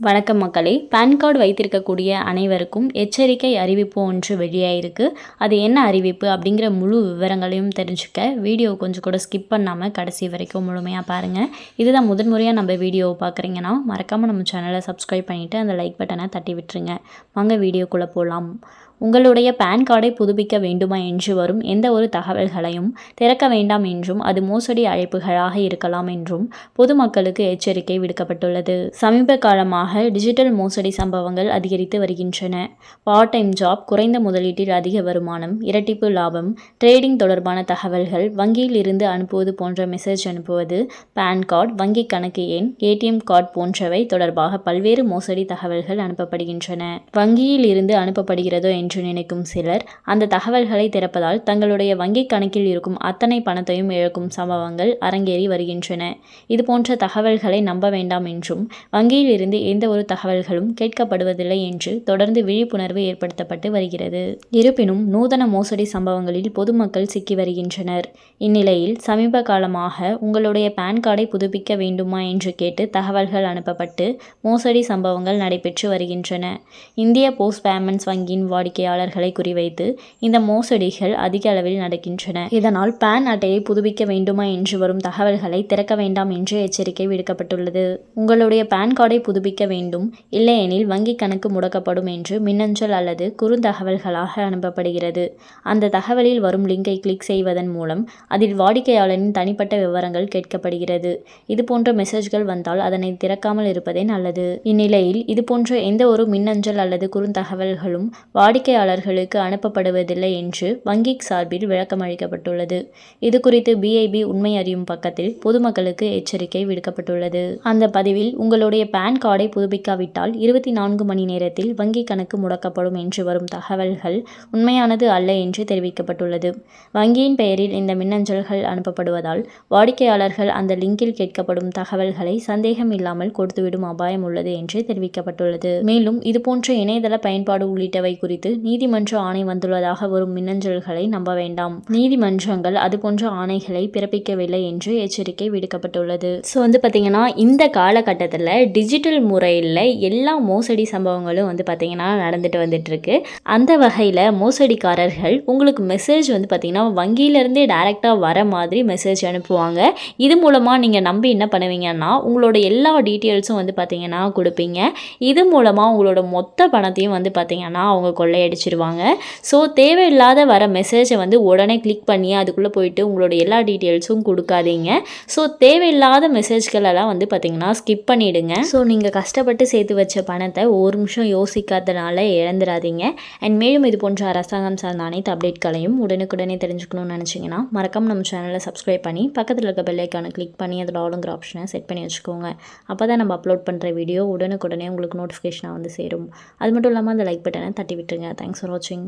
வணக்கம் மக்களே. Pan card வைத்திருக்கக்கூடிய அனைவருக்கும் எச்சரிக்கை அறிவிப்பு ஒன்று வெளியாயிருக்கு. அது என்ன அறிவிப்பு அப்படிங்கிற முழு விவரங்களையும் தெரிஞ்சுக்க வீடியோ கொஞ்சம் கூட ஸ்கிப் பண்ணாமல் கடைசி வரைக்கும் முழுமையாக பாருங்கள் இதுதான் முதன்முறையாக நம்ம வீடியோவை பார்க்குறீங்கன்னா மறக்காமல் நம்ம சேனலை சப்ஸ்கிரைப் பண்ணிவிட்டு அந்த லைக் பட்டனை தட்டி விட்டுருங்க. வாங்க வீடியோக்குள்ளே போகலாம் உங்களுடைய பேன் கார்டை புதுப்பிக்க வேண்டுமா என்று வரும் எந்த ஒரு தகவல்களையும் திறக்க வேண்டாம் என்றும் அது மோசடி அழைப்புகளாக இருக்கலாம் என்றும் பொதுமக்களுக்கு எச்சரிக்கை விடுக்கப்பட்டுள்ளது. சமீப காலமாக டிஜிட்டல் மோசடி சம்பவங்கள் அதிகரித்து வருகின்றன. பார்ட் டைம் ஜாப் குறைந்த முதலீட்டில் அதிக வருமானம் இரட்டிப்பு லாபம் ட்ரேடிங் தொடர்பான தகவல்கள் வங்கியில் இருந்து அனுப்புவது போன்ற மெசேஜ் அனுப்புவது பேன் கார்டு வங்கி கணக்கு எண் ஏடிஎம் கார்டு போன்றவை தொடர்பாக பல்வேறு மோசடி தகவல்கள் அனுப்பப்படுகின்றன. வங்கியில் இருந்து அனுப்பப்படுகிறதோ என்று நினைக்கும் சிலர் அந்த தகவல்களை திறப்பதால் தங்களுடைய வங்கிக் கணக்கில் இருக்கும் அத்தனை பணத்தையும் இழக்கும் சம்பவங்கள் அரங்கேறி வருகின்றன. இதுபோன்ற தகவல்களை நம்ப வேண்டாம் என்றும் வங்கியில் இருந்து எந்த ஒரு தகவல்களும் கேட்கப்படுவதில்லை என்று தொடர்ந்து விழிப்புணர்வு ஏற்படுத்தப்பட்டு வருகிறது. இருப்பினும் நூதன மோசடி சம்பவங்களில் பொதுமக்கள் சிக்கி வருகின்றனர். இந்நிலையில் சமீப காலமாக உங்களுடைய பேன் கார்டை புதுப்பிக்க வேண்டுமா என்று கேட்டு தகவல்கள் அனுப்பப்பட்டு மோசடி சம்பவங்கள் நடைபெற்று வருகின்றன. இந்திய போஸ்ட் பேமெண்ட்ஸ் வங்கியின் வாடிக்கையாளர்களை குறிவைத்து இந்த மோசடிகள் அதிக அளவில் நடக்கின்றன. இதனால் பேன் அட்டையை புதுப்பிக்க வேண்டுமா என்று வரும் தகவல்களை திறக்க வேண்டாம் என்று எச்சரிக்கை விடுக்கப்பட்டுள்ளது. உங்களுடைய பேன் கார்டை புதுப்பிக்க வேண்டும். இல்லையெனில் வங்கி கணக்கு முடக்கப்படும் என்று மின்னஞ்சல் அல்லது குறுந்தகவல்களாக அனுப்பப்படுகிறது. அந்த தகவலில் வரும் லிங்கை கிளிக் செய்வதன் மூலம் அதில் வாடிக்கையாளரின் தனிப்பட்ட விவரங்கள் கேட்கப்படுகிறது. இதுபோன்ற மெசேஜ்கள் வந்தால் அதனை திறக்காமல் இருப்பதே நல்லது. இந்நிலையில் இதுபோன்ற எந்த ஒரு மின்னஞ்சல் அல்லது குறுந்தகவல்களும் வாடிக்கையாளர்களுக்கு அனுப்பப்படுவதில்லை என்று வங்கி சார்பில் விளக்கம் அளிக்கப்பட்டுள்ளது. இது குறித்து பிஐபி உண்மை அறியும் பக்கத்தில் பொதுமக்களுக்கு எச்சரிக்கை விடுக்கப்பட்டுள்ளது. அந்த பதிவில் உங்களுடைய பேன் கார்டை புதுப்பிக்காவிட்டால் இருபத்தி நான்கு மணி நேரத்தில் வங்கி கணக்கு முடக்கப்படும் என்று வரும் தகவல்கள் உண்மையானது அல்ல என்று தெரிவிக்கப்பட்டுள்ளது. வங்கியின் பெயரில் இந்த மின்னஞ்சல்கள் அனுப்பப்படுவதால் வாடிக்கையாளர்கள் அந்த லிங்கில் கேட்கப்படும் தகவல்களை சந்தேகம் இல்லாமல் கொடுத்துவிடும் அபாயம் உள்ளது என்று தெரிவிக்கப்பட்டுள்ளது. மேலும் இதுபோன்ற இணையதள பயன்பாடு உள்ளிட்டவை குறித்து நீதிமன்ற ஆணை வந்துள்ளதாக வரும் மின்னஞ்சல்களை நம்ப வேண்டாம். நீதிமன்றங்கள் அதுபோன்ற ஆணைகளை பிறப்பிக்கவில்லை என்று எச்சரிக்கை விடுக்கப்பட்டுள்ளது. ஸோ வந்து பார்த்தீங்கன்னா இந்த காலகட்டத்தில் டிஜிட்டல் துறையில் எல்லா மோசடி சம்பவங்களும் வந்து பார்த்திங்கன்னா நடந்துட்டு வந்துட்டுருக்கு. அந்த வகையில் மோசடிக்காரர்கள் உங்களுக்கு மெசேஜ் வந்து பார்த்திங்கன்னா வங்கியிலேருந்தே டைரெக்டாக வர மாதிரி மெசேஜ் அனுப்புவாங்க. இது மூலமாக நீங்கள் நம்பி என்ன பண்ணுவீங்கன்னா உங்களோட எல்லா டீட்டெயில்ஸும் வந்து பார்த்தீங்கன்னா கொடுப்பீங்க. இது மூலமாக உங்களோட மொத்த பணத்தையும் வந்து பார்த்திங்கன்னா அவங்க கொள்ளையடிச்சிருவாங்க. ஸோ தேவையில்லாத வர மெசேஜை வந்து உடனே கிளிக் பண்ணி அதுக்குள்ளே போயிட்டு உங்களோட எல்லா டீட்டெயில்ஸும் கொடுக்காதீங்க. ஸோ தேவையில்லாத மெசேஜ்களெல்லாம் வந்து பார்த்திங்கன்னா ஸ்கிப் பண்ணிவிடுங்க ஸோ நீங்கள் கஷ்டப்பட்டு சேர்த்து வச்ச பணத்தை ஒரு நிமிஷம் யோசிக்காதனால இழந்துடாதீங்க. அண்ட் மேலும் இது போன்ற அரசாங்கம் சார்ந்த அனைத்து அப்டேட்களையும் உடனுக்குடனே தெரிஞ்சுக்கணும்னு நினச்சிங்கன்னா மறக்காம நம்ம சேனலை சப்ஸ்கிரைப் பண்ணி பக்கத்தில் இருக்க பெல்லைக்கான கிளிக் பண்ணி அதில் ஆளுங்கிற ஆப்ஷனை செட் பண்ணி வச்சுக்கோங்க. அப்போ தான் நம்ம அப்லோட் பண்ணுற வீடியோ உடனுக்குடனே உங்களுக்கு நோட்டிஃபிகேஷனாக வந்து சேரும். அது மட்டும் இல்லாமல் அந்த லைக் பட்டனை தட்டி விட்டுருங்க. தேங்க்ஸ் ஃபார் வாட்சிங்